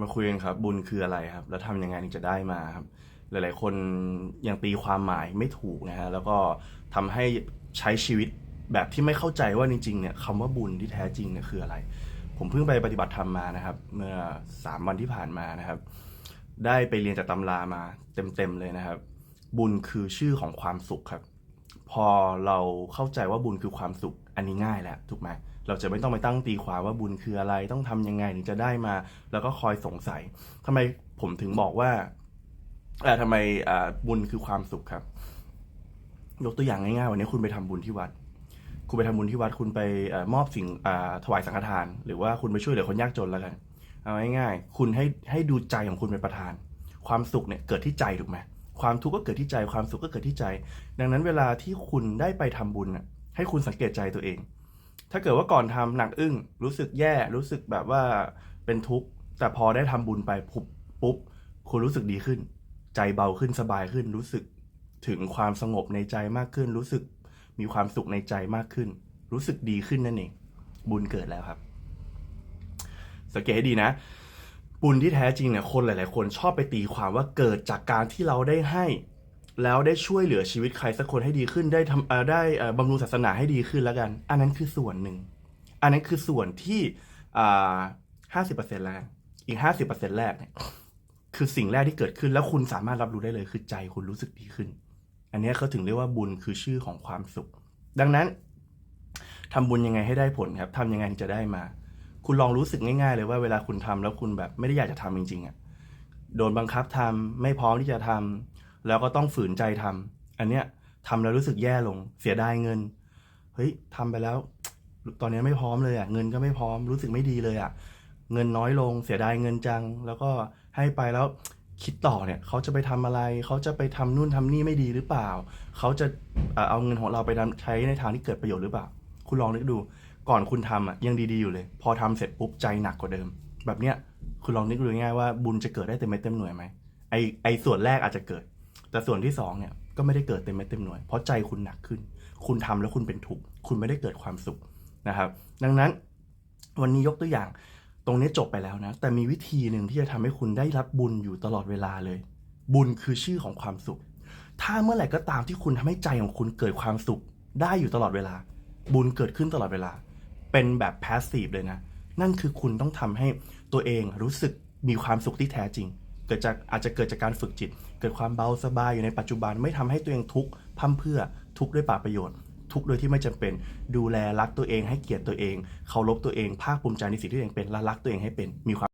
มาคุยกันครับ บุญคืออะไรครับ แล้วทำยังไงถึงจะได้มาครับ หลาย ๆ คนยังตีความหมายไม่ถูกนะฮะแล้วก็ทำให้ใช้ชีวิตแบบที่ไม่เข้าใจว่าจริง ๆ เนี่ยคำว่าบุญที่แท้จริงเนี่ยคืออะไร ผมเพิ่งไปปฏิบัติธรรมมานะครับ เมื่อสามวันที่ผ่านมานะครับ ได้ไปเรียนจากตำรามาเต็ม ๆ เลยนะครับ บุญคือชื่อของความสุขครับ พอเราเข้าใจว่าบุญคือความสุข อันนี้ง่ายแล้วถูกไหมเราจะไม่ต้องไปตั้งตีความว่าบุญคืออะไรต้องทำยังไงถึงจะได้มา แล้วก็คอยสงสัยทำไมผมถึงบอกว่าเอ่อทำไมอ่าบุญคือความสุขครับ ยกตัวอย่างง่ายๆวันนี้คุณไปทำบุญที่วัด คุณไปทำบุญที่วัดคุณไปอมอบสิ่งถวายสังฆทาน หรือว่าคุณไปช่วยเหลือคนยากจนแล้วกันเอาง่ายๆคุณให้ให้ดูใจของคุณเป็นประธาน ความสุขเนี่ยเกิดที่ใจถูกไหมความทุกข์ก็เกิดที่ใจ ความสุขก็เกิดที่ใจ ดังนั้นเวลาที่คุณได้ไปทำบุญน่ะ ให้คุณสังเกตใจตัวเอง ถ้าเกิดว่าก่อนทำหนักอึ้ง รู้สึกแย่ รู้สึกแบบว่าเป็นทุกข์ แต่พอได้ทำบุญไปปุ๊บปุ๊บ คุณรู้สึกดีขึ้น ใจเบาขึ้นสบายขึ้น รู้สึกถึงความสงบในใจมากขึ้น รู้สึกมีความสุขในใจมากขึ้น รู้สึกดีขึ้นนั่นเอง บุญเกิดแล้วครับ สังเกตดีนะ บุญที่แท้จริงเนี่ยคนหลาย ๆ คนชอบไปตีความว่าเกิดจากการที่เราได้ให้ แล้วได้ช่วยเหลือชีวิตใครสักคนให้ดีขึ้นได้ทำได้บำรุงศาสนาให้ดีขึ้นแล้วกัน อันนั้นคือส่วนหนึ่ง อันนั้นคือส่วนที่ห้าสิบเปอร์เซ็นต์แล้วกันอีกห้าสิบเปอร์เซ็นต์แรกเนี่ยคือสิ่งแรกที่เกิดขึ้นแล้วคุณสามารถรับรู้ได้เลยคือใจคุณรู้สึกดีขึ้น อันนี้เขาถึงเรียกว่าบุญคือชื่อของความสุข ดังนั้นทำบุญยังไงให้ได้ผลครับทำยังไงถึงจะได้มา คุณลองรู้สึกง่ายๆ เลยว่าเวลาคุณทำแล้วคุณแบบไม่ได้อยากจะทำจริงๆอะโดนบังคับทำไม่พร้อมที่จะทำ แล้วก็ต้องฝืนใจทำอันเนี้ยทำแล้วรู้สึกแย่ลง เสียดายเงิน เฮ้ยทำไปแล้ว ตอนนี้ไม่พร้อมเลยอะ เงินก็ไม่พร้อม รู้สึกไม่ดีเลยอะ เงินน้อยลง เสียดายเงินจัง แล้วก็ให้ไปแล้วคิดต่อเนี่ย เขาจะไปทำอะไร เขาจะไปทำนู่นทำนี่ไม่ดีหรือเปล่า เขาจะเอาเงินของเราไปทำใช้ในทางที่เกิดประโยชน์หรือเปล่า คุณลองนึกดู ก่อนคุณทำอะยังดีๆอยู่เลย พอทำเสร็จปุ๊บใจหนักกว่าเดิม แบบเนี้ย คุณลองนึกดูง่ายว่าบุญจะเกิดได้เต็มเม็ดเต็มหน่วยไหมไอไอส่วนแรกอาจจะเกิด แต่ส่วนที่สองเนี่ยก็ไม่ได้เกิดเต็มเม็ดเต็มหน่วย เพราะใจคุณหนักขึ้น คุณทำแล้วคุณเป็นทุกข์คุณไม่ได้เกิดความสุขนะครับ ดังนั้นวันนี้ยกตัวอย่างตรงนี้จบไปแล้วนะ แต่มีวิธีหนึ่งที่จะทำให้คุณได้รับบุญอยู่ตลอดเวลาเลย บุญคือชื่อของความสุข ถ้าเมื่อไหร่ก็ตามที่คุณทำให้ใจของคุณเกิดความสุข ได้อยู่ตลอดเวลา บุญเกิดขึ้นตลอดเวลา เป็นแบบแพสซีฟเลยนะ นั่นคือคุณต้องทำให้ตัวเองรู้สึกมีความสุขที่แท้จริง กิดจากอาจจะเกิดจากการฝึกจิต เกิดความเบาสบายอยู่ในปัจจุบันไม่ทำให้ตัวเองทุกข์พร่ำเพื่อทุกข์ด้วยป่าประโยชน์ ทุกข์โดยที่ไม่จำเป็น ดูแลรักตัวเองให้เกียรติตัวเองเคารพตัวเองภาคภูมิใจในสิ่งที่ตัวเองเป็นและรักตัวเองให้เป็นมีความ